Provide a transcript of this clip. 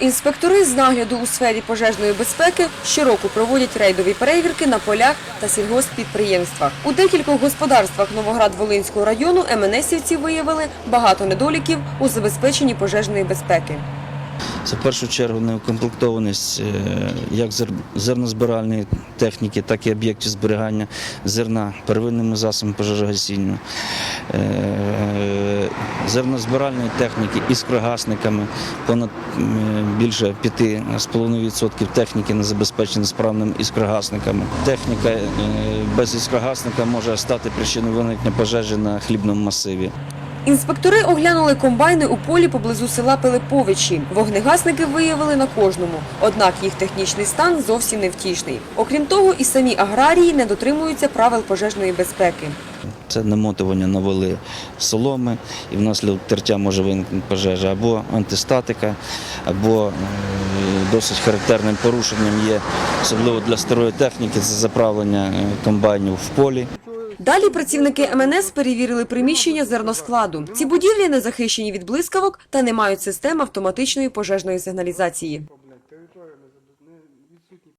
Інспектори з нагляду у сфері пожежної безпеки щороку проводять рейдові перевірки на полях та сільгосппідприємствах. У декількох господарствах Новоград-Волинського району МНСівці виявили багато недоліків у забезпеченні пожежної безпеки. Це в першу чергу неукомплектованість е, як зернозбиральної техніки, так і об'єктів зберігання зерна первинними засобами пожежогасіння, Е, зернозбиральної техніки іскрогасниками, понад більше 5,5% техніки не забезпечені справними іскрогасниками. Техніка е, без іскрогасника може стати причиною виникнення пожежі на хлібному масиві. Інспектори оглянули комбайни у полі поблизу села Пилиповичі. Вогнегасники виявили на кожному, однак їх технічний стан зовсім не втішний. Окрім того, і самі аграрії не дотримуються правил пожежної безпеки. Це намотування на воли соломи, і внаслідок тертя може виникнути пожежа або антистатика, або е, досить характерним порушенням є, особливо для старої техніки, це заправлення е, комбайнів в полі. Далі працівники МНС перевірили приміщення зерноскладу. Ці будівлі не захищені від блискавок та не мають систем автоматичної пожежної сигналізації.